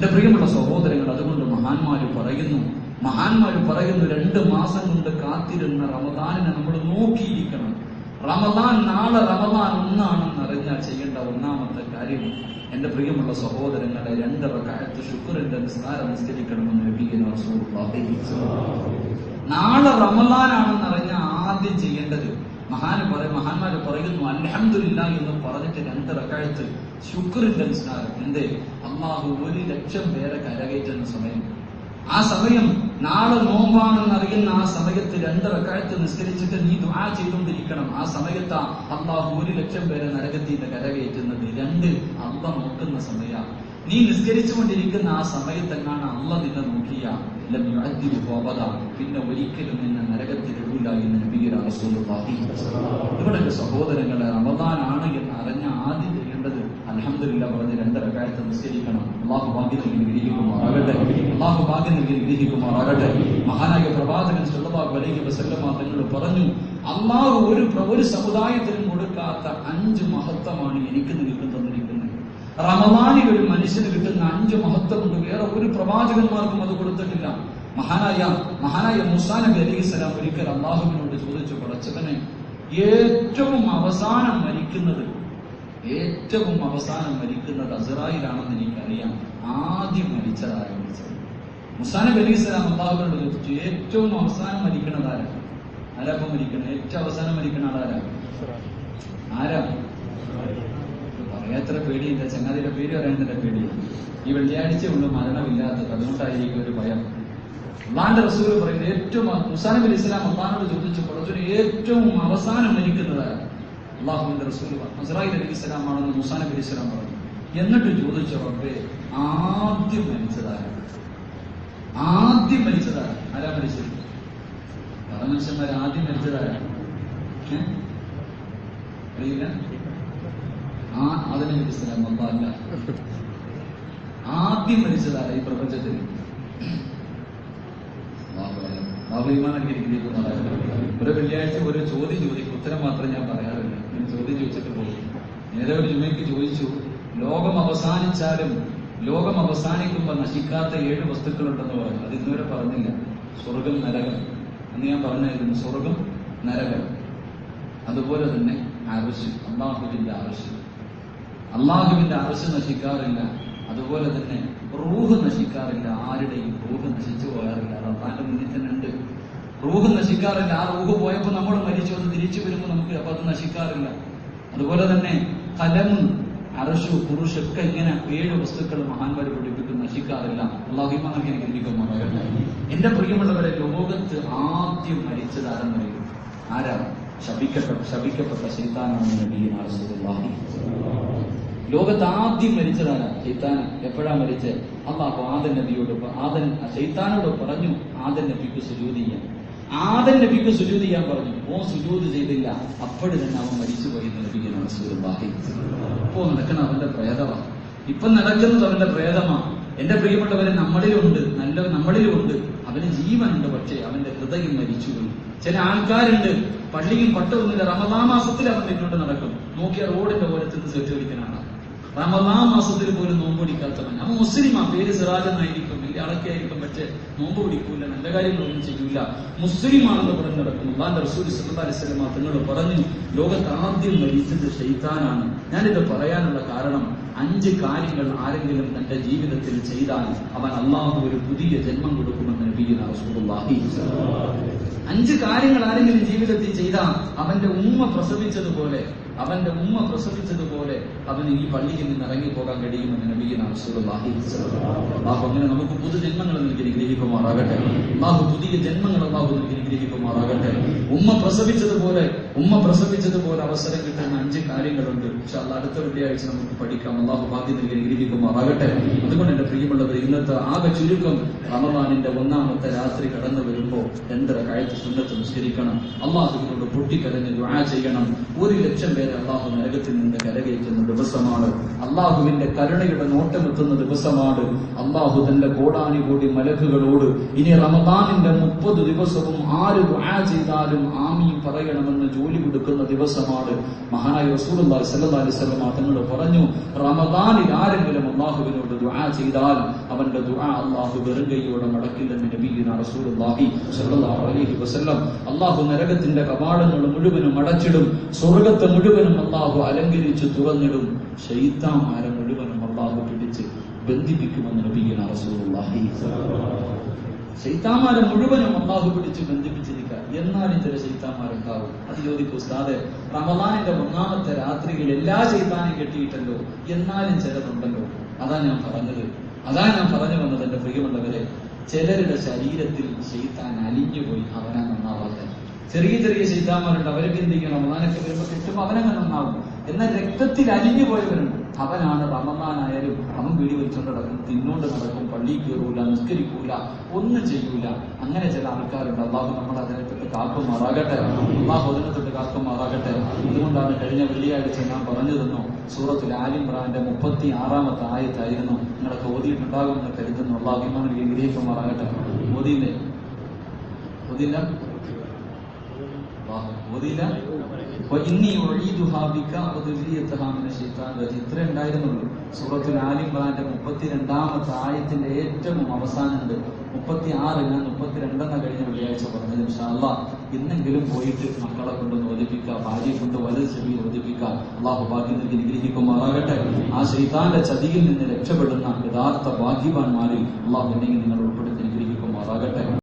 എന്റെ പ്രിയമുള്ള സഹോദരങ്ങൾ അതുകൊണ്ട് മഹാന്മാര് പറയുന്നു മഹാന്മാർ പറയുന്നു രണ്ട് മാസം കൊണ്ട് കാത്തിരുന്ന റമദാനിനെ നമ്മൾ നോക്കിയിരിക്കണം. റമദാൻ നാളെ റമദാൻ ഒന്നാണെന്ന് അറിഞ്ഞാൽ ചെയ്യേണ്ട ഒന്നാമത്തെ കാര്യം എന്റെ പ്രിയമുള്ള സഹോദരങ്ങളെ രണ്ടര കാലത്ത് ശുക്രന്റെ നിസ്കാരം നിസ്കരിക്കണമെന്ന് ലഭിക്കുന്ന നാളെ റമദാനാണെന്ന് അറിഞ്ഞാൽ ആദ്യം ചെയ്യേണ്ടത് മഹാന് പറയും മഹാന്മാര് പറയുന്നു അലഹമില്ല എന്ന് പറഞ്ഞിട്ട് രണ്ട് റക്കായത്ത് ശുക്രിന്റെ നിസ്കാരം എന്തേ? അള്ളാഹു ഒരു ലക്ഷം പേരെ കരകയറ്റുന്ന സമയം. ആ സമയം നാളെ നോമ്പാണെന്ന് അറിയുന്ന ആ സമയത്ത് രണ്ട് റക്കായത്ത് നിസ്കരിച്ചിട്ട് നീ ദുആ ചെയ്തുകൊണ്ടിരിക്കണം. ആ സമയത്ത് അള്ളാഹു ഒരു ലക്ഷം പേരെ നരകത്തിന്റെ കരകയറ്റുന്നത്. രണ്ട് അള്ള നോക്കുന്ന സമയ നീ നിസ്കരിച്ചുകൊണ്ടിരിക്കുന്ന ആ സമയത്തെങ്ങാണ് അള്ള നിന്നെ നോക്കിയ. പിന്നെ ഒരിക്കലും നിന്നെ നരകത്തിലിടൂല എന്ന് നബിയുടെ റസൂലുള്ളാഹി ഇവിടെ സഹോദരങ്ങളെ റമദാനാണ് എന്ന് അറിഞ്ഞ ആദ്യം ചെയ്യേണ്ടത് അലഹമില്ല പറഞ്ഞ് രണ്ടര കാലത്ത് നിസ്കരിക്കണം. അള്ളാഹു ഭാഗ്യം നൽകി ഗ്രഹിക്കുമാറാകട്ടെ അള്ളാഹു ഭാഗ്യം നൽകി ഗ്രഹിക്കുമാറാകട്ടെ മഹാനായ പ്രവാചകൻ സല്ലല്ലാഹു അലൈഹി വസല്ലമ തങ്ങൾ പറഞ്ഞു അള്ളാഹു ഒരു ഒരു സമുദായത്തിനും കൊടുക്കാത്ത അഞ്ച് മഹത്വമാണ് എനിക്ക് തന്നിരിക്കുന്നത് റമദാനിൽ ഒരു മനുഷ്യന് കിട്ടുന്ന അഞ്ച് മഹത്വമുണ്ട് വേറെ ഒരു പ്രവാചകന്മാർക്കും അത് കൊടുത്തിട്ടില്ല. മഹാനായ മഹാനായ മുസാ നബി സ്വലാം ഒരിക്കൽ അള്ളാഹുവിനോട് ചോദിച്ചു പടച്ചവനെ ഏറ്റവും അവസാനം മരിക്കുന്നത് ഏറ്റവും അവസാനം മരിക്കുന്നത് അസറായിലാണെന്ന് എനിക്കറിയാം. ആദ്യം മരിച്ചതായ മരിച്ചത്? മുസാ നബി അലൈഹി സ്വലാം അള്ളാഹുവിനോട് ചോദിച്ചു ഏറ്റവും അവസാനം മരിക്കുന്നതാരാണ് ആരാ? ആരാപ്പം മരിക്കണം? ഏറ്റവും അവസാനം മരിക്കുന്ന ആളാരാ ആരാ പറയാത്ര പേടിയില്ല ചങ്ങാതിയുടെ പേര് പറയാൻ പേടി? ഈ വെള്ളിയാഴ്ച ഉള്ളു മരണമില്ലാത്തത്. അതുകൊണ്ടായിരിക്കും ഒരു ഭയം. അള്ളാന്റെ റസൂൽ പറയുന്നത് ഏറ്റവും മുസാനബ് അലി ഇസ്ലാം അള്ളഹാനോട് ചോദിച്ചു കുറച്ചൊരു ഏറ്റവും അവസാനം മരിക്കുന്നത് അള്ളാഹുവിന്റെ റസൂൽ മസറായി അലി ഇസ്ലാം ആണെന്ന് മുസാനബ് അലി ഇസ്ലാം പറഞ്ഞു. എന്നിട്ട് ചോദിച്ചു റബ്ബേ ആദ്യം മരിച്ചതാര ആദ്യം മരിച്ചതാര ആരാ? മരിച്ചത്? പല മനുഷ്യന്മാർ ആദ്യം മരിച്ചതാരാണ്? അറിയില്ല? ആ അതിനെ ഇസ്ലാം അല്ല ആദ്യം മരിച്ചതാണ് ഈ പ്രപഞ്ചത്തിൽ? ഒരു വെള്ളിയാഴ്ച ഒരു ചോദ്യം ചോദിക്കും. ഉത്തരം മാത്രം ഞാൻ പറയാറില്ല. ഞാൻ ചോദ്യം ചോദിച്ചിട്ട് പോകും. നേരെ ഒരു ജുമയ്ക്ക് ചോദിച്ചു ലോകം അവസാനിച്ചാലും ലോകം അവസാനിക്കുമ്പോൾ നശിക്കാത്ത ഏഴ് വസ്തുക്കളുണ്ടെന്ന് പറഞ്ഞു. അത് ഇന്നുവരെ പറഞ്ഞില്ല. സ്വർഗം നരകം. എന്ന് ഞാൻ പറഞ്ഞായിരുന്നു സ്വർഗം നരകം. അതുപോലെ തന്നെ ആവശ്യം അള്ളാഹുവിന്റെ അറശ് അള്ളാഹുവിന്റെ അറശ് നശിക്കാറില്ല അതുപോലെ തന്നെ റൂഹ് നശിക്കാറില്ല ആരുടെയും റൂഹ് നശിച്ചു പോകാറില്ല. അത് അള്ളാന്റെ മുന്നിൽ തന്നെ ഉണ്ട്. റൂഹ് നശിക്കാറില്ല. ആ റൂഹ് പോയപ്പോൾ നമ്മൾ മരിച്ചു അത് തിരിച്ചു വരുമ്പോൾ നമുക്ക് അപ്പൊ അത് നശിക്കാറില്ല. അതുപോലെ തന്നെ കലമും അറശു പുരുഷൊക്കെ ഇങ്ങനെ ഏഴ് വസ്തുക്കൾ മഹാന്മാർ പഠിപ്പിക്കും നശിക്കാറില്ല. അള്ളാഹിമാനൊക്കെ എനിക്ക് ഇരിക്കുമ്പോൾ എന്റെ പ്രിയമുള്ളവരെ ലോകത്ത് ആദ്യം മരിച്ചത് ആരെന്നറിയും ആരാ ശപിക്കപ്പെട്ട ശപിക്കപ്പെട്ട ശൈത്താനാണ് ലോകത്ത് ആദ്യം മരിച്ചതാണ് ഷെയ്ത്താൻ എപ്പോഴാ മരിച്ച് അള്ളാഹു ആദൻ നബിയോട് ആദൻ ചൈത്താനോട് പറഞ്ഞു ആദൻ നബിക്ക് സുജൂത് ചെയ്യാൻ. ആദൻ നബിക്ക് സുജൂത് ചെയ്യാൻ പറഞ്ഞു. ഓ സുജൂത് ചെയ്തില്ല. അപ്പോഴും തന്നെ അവൻ മരിച്ചുപോയി നബിക്ക് റസൂലുള്ളാഹി ഇപ്പോ നടക്കണം അവന്റെ പ്രേതമാ ഇപ്പൊ നടക്കുന്നത് അവന്റെ പ്രേതമാ. എന്റെ പ്രിയപ്പെട്ടവരെ നമ്മളിലുണ്ട്. നല്ല നമ്മളിലുണ്ട്. അവന് ജീവനുണ്ട് പക്ഷേ അവന്റെ ഹൃദയം മരിച്ചുപോയി. ചില ആൾക്കാരുണ്ട് പള്ളിയിൽ പട്ടൊന്നുമില്ല റമദാ മാസത്തിൽ അവൻ നിന്നോട് നടക്കും. നോക്കിയ റോഡിന്റെ ഓരത്തിൽ നിന്ന് സെറ്റ് കളിക്കാനാണ് റമദാ മാസത്തിൽ പോലും നോമ്പ് പിടിക്കാത്തവൻ. അവൻ മുസ്ലിമാ പേര് സിറാജ് എന്നായിരിക്കും. വലിയ അളക്കെ ആയിരിക്കും പക്ഷേ നോമ്പ് പിടിക്കൂല നല്ല കാര്യങ്ങളൊന്നും ചെയ്യൂല. മുസ്ലിമാണെന്ന് പറഞ്ഞ് നടക്കും അള്ളാന്റെ റസൂൽ വസല്ലം തങ്ങൾ പറഞ്ഞു ലോകത്ത് ആദ്യം മരിച്ചത് ഷെയ്ത്താനാണ് ഞാനിത് പറയാനുള്ള കാരണം അഞ്ച് കാര്യങ്ങൾ ആരെങ്കിലും തന്റെ ജീവിതത്തിൽ ചെയ്താൽ അവൻ അള്ളാഹു ഒരു പുതിയ ജന്മം കൊടുക്കുമെന്ന് നബീന റസൂലുള്ളാഹി അഞ്ച് കാര്യങ്ങൾ ആരെങ്കിലും ജീവിതത്തിൽ ചെയ്താൽ അവന്റെ ഉമ്മ പ്രസവിച്ചതുപോലെ അവന്റെ ഉമ്മ പ്രസവിച്ചതുപോലെ അവന് ഈ പള്ളിയിൽ നിന്ന് ഇറങ്ങിപ്പോകാൻ കഴിയുമെന്ന് നബീന റസൂലുള്ളാഹി അള്ളാഹു അങ്ങനെ നമുക്ക് പുതുജന്മങ്ങൾ നൽകി അനുഗ്രഹിക്കുമാറാകട്ടെ. അള്ളാഹു പുതിയ ജന്മങ്ങൾ അള്ളാഹു നൽകി അനുഗ്രഹിക്കുമാറാകട്ടെ. ഉമ്മ പ്രസവിച്ചതുപോലെ ഉമ്മ പ്രസവിച്ചതുപോലെ അവസരം കിട്ടുന്ന അഞ്ച് കാര്യങ്ങളുണ്ട്. പക്ഷെ അത് അടുത്ത വെള്ളിയാഴ്ച നമുക്ക് പഠിക്കാം. അള്ളാഹു ഭാഗ്യം നൽകി അനുഗ്രഹിക്കുമാറാകട്ടെ അതുകൊണ്ട് എന്റെ പ്രിയമുള്ളവർ ഇന്നത്തെ ആകെ ചുരുക്കം റമദാനിന്റെ ഒന്നാമത്തെ രാത്രി കടന്നു വരുമ്പോ രണ്ടര കാഴ്ച സുന്നത്ത് നിസ്കരിക്കണം. അള്ളാഹുവിനോട് പൊട്ടിക്കരഞ്ഞ് ദുആ ചെയ്യണം. ഒരു ലക്ഷം പേരെ അള്ളാഹു നരകത്തിൽ നിന്ന് കരകയറ്റുന്ന ദിവസമാണ്. അള്ളാഹുവിന്റെ കരുണയുടെ നോട്ടമെത്തുന്ന ദിവസമാണ്. അള്ളാഹു തന്റെ കോടാനി കോടി മലക്കുകളോട് ഇനി റമദാനിന്റെ മുപ്പത് ദിവസവും ആര് ദുആ ചെയ്താലും ആമീൻ പറയണമെന്ന് ജോലി കൊടുക്കുന്ന ദിവസമാണ്. മഹാനായ റസൂലുള്ളാഹി സ്വല്ലല്ലാഹി അലൈഹി വസല്ലം തങ്ങൾ പറഞ്ഞു റമ റമദാനിൽ ആരെങ്കിലും അള്ളാഹുവിനോട് ദുആ ചെയ്താൽ അവന്റെ ദുആ അള്ളാഹു വെറും കൈയോടെ മടക്കില്ലെന്ന് നബീന റസൂലുള്ളാഹി സ്വല്ലല്ലാഹു അലൈഹി വസല്ലം അള്ളാഹു നരകത്തിന്റെ കവാടങ്ങൾ മുഴുവനും അടച്ചിടും സ്വർഗത്തെ മുഴുവനും അള്ളാഹു അലങ്കരിച്ച് തുറന്നിടും. ശൈത്താമാരെ മുഴുവനും അള്ളാഹു പിടിച്ച് ബന്ധിപ്പിക്കുമെന്ന് നബീന റസൂലുള്ളാഹി സ്വല്ലല്ലാഹു അലൈഹി വസല്ലം. ശൈത്താമാരെ മുഴുവനും അള്ളാഹു പിടിച്ച് ബന്ധിപ്പിച്ചിരിക്കുക എന്നാലും ചില ശൈത്താന്മാരുണ്ടാവും. അത് ചോദിക്കും ഉസ്താദെ റമദാനിന്റെ ഒന്നാമത്തെ രാത്രിയിൽ എല്ലാ ശൈത്താനെയും കെട്ടിയിട്ടല്ലോ? എന്നാലും ചിലതുണ്ടല്ലോ. അതാ ഞാൻ പറഞ്ഞത്. അതാ ഞാൻ പറഞ്ഞു വന്നത് എന്റെ പ്രിയമുള്ളവരെ. ചിലരുടെ ശരീരത്തിൽ ശൈത്താൻ അലിഞ്ഞുപോയി അവനാ നന്നാവാതെ. ചെറിയ ചെറിയ ശൈത്താന്മാരുണ്ട് അവരൊക്കെ ചിന്തിക്കണം റമദാനൊക്കെ വരുമ്പോ കിട്ടുമ്പോ അവനങ്ങനെ നന്നാവും. എന്നാൽ രക്തത്തിൽ അലിഞ്ഞു പോയവരുണ്ട് അവനാണ് റമദാനായാലും അവൻ വീടി വെച്ചുകൊണ്ട് നടക്കും തിന്നോണ്ട് നടക്കും പള്ളി കയറൂല നിസ്കരിക്കൂല ഒന്നും ചെയ്യൂല. അങ്ങനെ ചില ആൾക്കാരുണ്ട്. അള്ളാഹു നമ്മൾ അതിനെ തൊട്ട് കാക്കുമാറാകട്ടെ. അള്ളാഹു അതിനെ തൊട്ട് കാക്കുമാറാകട്ടെ. അതുകൊണ്ടാണ് കഴിഞ്ഞ വെള്ളിയാഴ്ച ഞാൻ പറഞ്ഞു തന്നു സൂറത്തിൽ ആലിമ്രാന്റെ മുപ്പത്തി ആറാമത്തെ ആയത്തായിരുന്നു. നിങ്ങളൊക്കെ ഓതിയിട്ടുണ്ടാകുമെന്ന് കരുതുന്നു. അള്ളാഹു ഇമാൻ ഗ്രഹിക്കുമാറാകട്ടെ ഓതിയില്ലേ? അള്ളാഹു ഓതിയില്ല? ഇത്ര ഉണ്ടായിരുന്നുള്ളൂ. സൂറത്തുൽ ആലിംറാന്റെ മുപ്പത്തിരണ്ടാമത്തെ ആയത്തിന്റെ ഏറ്റവും അവസാനമുണ്ട്. മുപ്പത്തി ആറ് ഞാൻ മുപ്പത്തിരണ്ടെന്ന കഴിഞ്ഞ വെള്ളിയാഴ്ച പറഞ്ഞത് ഇൻഷാല്ല ഇന്നെങ്കിലും പോയിട്ട് മക്കളെ കൊണ്ട് ഓദിപ്പിക്കുക ഭാര്യയെ കൊണ്ട് വലത് ചെവി ഓദിപ്പിക്കുക അള്ളാഹു ഭാഗ്യം നൽകി നിഗ്രഹിക്കുമാറാകട്ടെ ആ ശൈതാന്റെ ചതിയിൽ നിന്ന് രക്ഷപ്പെടുന്ന യഥാർത്ഥ ഭാഗ്യവാന്മാരിൽ അള്ളാഹു എന്നെങ്കിൽ നിങ്ങൾ ഉൾപ്പെടുത്തി നിഗ്രഹിക്കുമാറാകട്ടെ